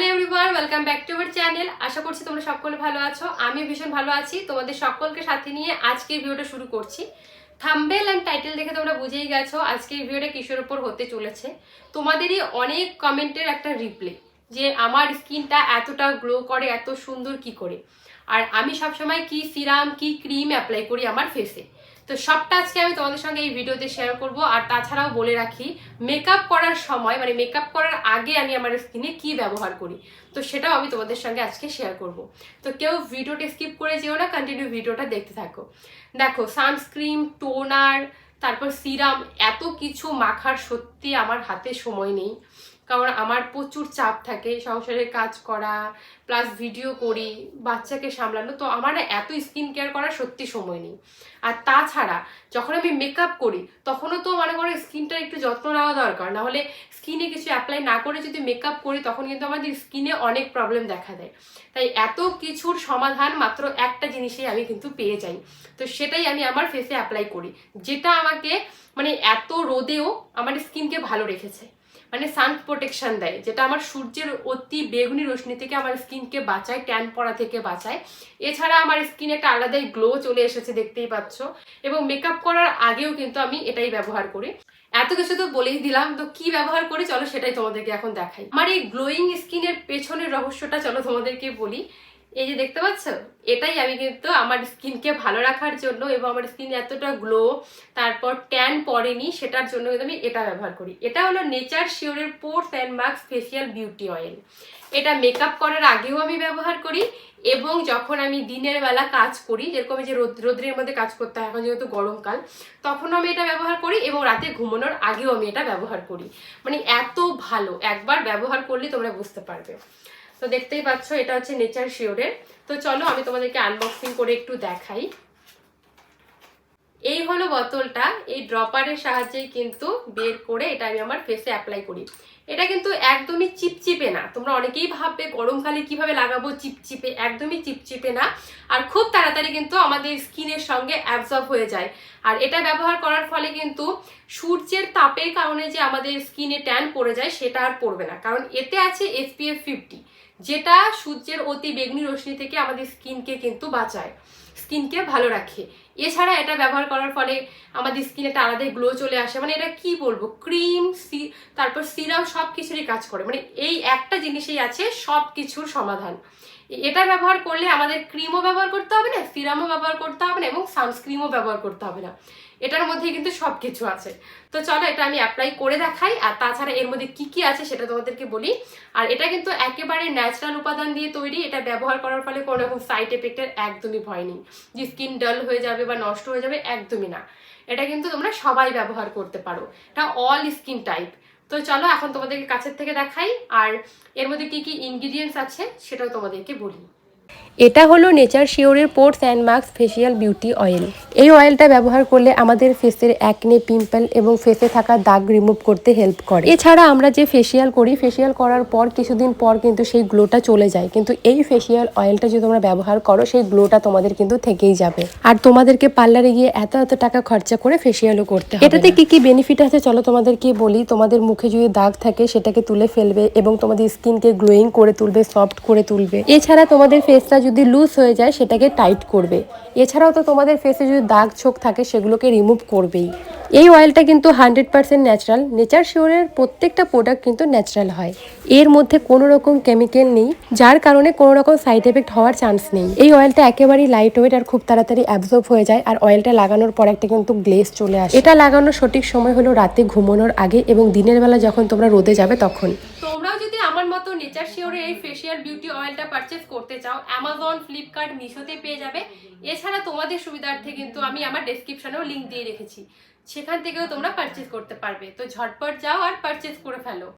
Hello everyone welcome back to our channel আশা করছি তোমরা সকলে ভালো আছো। আমি ভীষণ ভালো আছি। তোমাদের সকলকে সাথে নিয়ে আজকের ভিডিওটা শুরু করছি। থাম্বেল অ্যান্ড টাইটেল দেখে তোমরা বুঝেই গেছো আজকের ভিডিওটা কিসের ওপর হতে চলেছে। তোমাদেরই অনেক কমেন্টের একটা রিপ্লে যে আমার স্কিনটা এতটা গ্লো করে, এত সুন্দর কি করে। আর আমি সবসময় কি সিরাম কি ক্রিম অ্যাপ্লাই করি আমার ফেসে তো সবটা আজকে আমি তোমাদের সঙ্গে এই ভিডিওতে শেয়ার করব। আর তাছাড়াও বলে রাখি মেকআপ করার সময় মানে মেকআপ করার আগে আমি আমার স্কিনে কি ব্যবহার করি, তো সেটাও আমি তোমাদের সঙ্গে আজকে শেয়ার করব। তো কেউ ভিডিওটা স্কিপ করে যেও না কন্টিনিউ ভিডিওটা দেখতে থাকো। দেখো সানস্ক্রিন টোনার তারপর সিরাম এত কিছু মাখার সত্যি আমার হাতে সময় নেই। কারণ আমার প্রচুর চাপ থাকে সংসারের কাজ করা প্লাস ভিডিও করি, বাচ্চাকে সামলানো, তো আমার এত স্কিন কেয়ার করার সত্যি সময় নেই। আর তাছাড়া যখন আমি মেকআপ করি, তখনও তো মনে করো স্কিনটা একটু যত্ন নেওয়া দরকার। না হলে স্কিনে কিছু অ্যাপ্লাই না করে যদি মেকআপ করি, তখন কিন্তু আমাদের স্কিনে অনেক প্রবলেম দেখা দেয়। তাই এত কিছুর সমাধান মাত্র একটা জিনিসেই আমি কিন্তু পেয়ে যাই। তো সেটাই আমি আমার ফেসে অ্যাপ্লাই করি, যেটা আমাকে মানে এত রোদেও আমার স্কিনকে ভালো রেখেছে। মানে সান প্রোটেকশন দেয়, যেটা আমার সূর্যের অতি বেগুনি রশ্মি থেকে আমার স্কিনকে বাঁচায় ট্যান পড়া থেকে বাঁচায়। এছাড়া আমার স্কিনে একটা আলাদাই গ্লো চলে এসেছে, দেখতেই পাচ্ছ। এবং মেকআপ করার আগেও কিন্তু আমি এটাই ব্যবহার করি। এত কিছু তো বলেই দিলাম, তো কি ব্যবহার করি? চলো সেটাই তোমাদেরকে এখন দেখাই। আমার এই গ্লোয়িং স্কিনের পেছনের রহস্যটা চলো তোমাদেরকে বলি। এই যে দেখতে পাচ্ছ? এটাই আমি কিন্তু আমার স্কিনকে ভালো রাখার জন্য এবং আমার স্কিন এতটা গ্লো তারপর ট্যান পড়েনি, সেটার জন্য কিন্তু আমি এটা ব্যবহার করি। এটা হলো nature শিওরের pores and marks facial beauty oil এটা মেকআপ করার আগেও আমি ব্যবহার করি এবং যখন আমি দিনের বেলা কাজ করি, যেরকম যে রোদ, রোদ্রের মধ্যে কাজ করতে হয়, এখন যেহেতু গরমকাল তখন আমি এটা ব্যবহার করি এবং রাতে ঘুমানোর আগেও আমি এটা ব্যবহার করি। মানে এত ভালো, একবার ব্যবহার করলে তোমরা বুঝতে পারবে। তো দেখতেই পাচ্ছ, এটা হচ্ছে নেচার শিওরের তো চলো আমি তোমাদেরকে আনবক্সিং করে একটু দেখাই। এই হলো বোতলটা, এই ড্রপারের সাহায্যে কিন্তু বের করে এটা আমি আমার ফেসে অ্যাপ্লাই করি। এটা কিন্তু একদমই চিপচিপে না, তোমরা অনেকেই ভাববে গরমকালে কীভাবে লাগাবো চিপচিপে, একদমই চিপচিপে না। আর খুব তাড়াতাড়ি কিন্তু আমাদের স্কিনের সঙ্গে অ্যাবজর্ব হয়ে যায়। আর এটা ব্যবহার করার ফলে কিন্তু সূর্যের তাপের কারণে যে আমাদের স্কিনে ট্যান পড়ে যায়, সেটা আর পড়বে না। কারণ এতে আছে এসপিএফ ফিফটি যেটা সূর্যের অতি বেগুনি রশ্মি থেকে আমাদের স্কিনকে কিন্তু বাঁচায়। স্কিনকে ভালো রাখে। এছাড়া এটা ব্যবহার করার ফলে আমাদের স্কিনে একটা আলাদাই গ্লো চলে আসে। মানে এটা কি বলব? ক্রিম, সি, তারপর সিরাম সব কিছুরই কাজ করে। মানে এই একটা জিনিসেই আছে সব কিছুর সমাধান। এটা ব্যবহার করলে আমাদের ক্রিমও ব্যবহার করতে হবে না, সিরামও ব্যবহার করতে হবে না, এবং সানস্ক্রিমও ব্যবহার করতে হবে না। এটার মধ্যে কিন্তু সব কিছু আছে। তো চলো এটা আমি অ্যাপ্লাই করে দেখাই, আর তাছাড়া এর মধ্যে কি কি আছে সেটা তোমাদেরকে বলি। আর এটা কিন্তু একেবারে ন্যাচারাল উপাদান দিয়ে তৈরি, এটা ব্যবহার করার ফলে কোনো রকম সাইড এফেক্টের একদমই ভয় নেই। যে স্কিন ডাল হয়ে যাবে বা নষ্ট হয়ে যাবে একদমই না। এটা কিন্তু তোমরা সবাই ব্যবহার করতে পারো। এটা অল স্কিন টাইপ তো চলো এখন তোমাদেরকে কাছের থেকে দেখাই, আর এর মধ্যে কি কি ইনগ্রিডিয়েন্টস আছে সেটাও তোমাদেরকে বলি। এটা হলো nature শিওরের pores and marks facial beauty oil. এই অয়েলটা ব্যবহার করলে আমাদের ফেসের অ্যাকনে পিম্পল এবং ফেসে থাকা দাগ রিমুভ করতে হেল্প করে। এছাড়া আমরা যে ফেসিয়াল করি ফেসিয়াল করার পর কিছুদিন পর কিন্তু সেই গ্লোটা চলে যায়। কিন্তু এই ফেসিয়াল অয়েলটা যদি তোমরা ব্যবহার করো, সেই গ্লোটা তোমাদের কিন্তু থেকেই যাবে। আর তোমাদেরকে পার্লারে গিয়ে এত এত টাকা খরচা করে ফেসিয়ালও করতে হবে। এটাতে কি কি বেনিফিট আছে চলো তোমাদেরকে বলি। তোমাদের মুখে যদি দাগ থাকে, সেটাকে তুলে ফেলবে এবং তোমাদের স্কিনকে গ্লোয়িং করে তুলবে সফট করে তুলবে। এছাড়া তোমাদের ফেসটা যদি লুজ হয়ে যায়, সেটাকে টাইট করবে। এছাড়াও তো তোমাদের ফেসে যদি দাগ, ছোপ থাকে, সেগুলোকে রিমুভ করবেই। এই অয়েলটা কিন্তু হান্ড্রেড পার্সেন্ট ন্যাচারাল নেচার শিওরের প্রত্যেকটা প্রোডাক্ট কিন্তু ন্যাচারাল হয়। এর মধ্যে কোনো রকম কেমিক্যাল নেই, যার কারণে কোনো রকম সাইড এফেক্ট হওয়ার চান্স নেই। এই অয়েলটা একেবারেই লাইট ওয়েট আর খুব তাড়াতাড়ি অ্যাবজর্ব হয়ে যায়, আর অয়েলটা লাগানোর পর একটা কিন্তু গ্লেজ চলে আসে। এটা লাগানোর সঠিক সময় হলো রাতে ঘুমানোর আগে এবং দিনের বেলা যখন তোমরা রোদে যাবে তখন তোমরাও যদি আমার মতো নেচার শিওরের এই ফেসিয়াল বিউটি অয়েলটা পারচেস করতে চাও অ্যামাজন ফ্লিপকার্ট মিশোতে পেয়ে যাবে। এছাড়া তোমাদের সুবিধার্থে কিন্তু আমি আমার ডেসক্রিপশনেও লিঙ্ক দিয়ে রেখেছি। সেখান থেকেও তোমরা পারচেস করতে পারবে। তো ঝটপট যাও আর পারচেস করে ফেলো।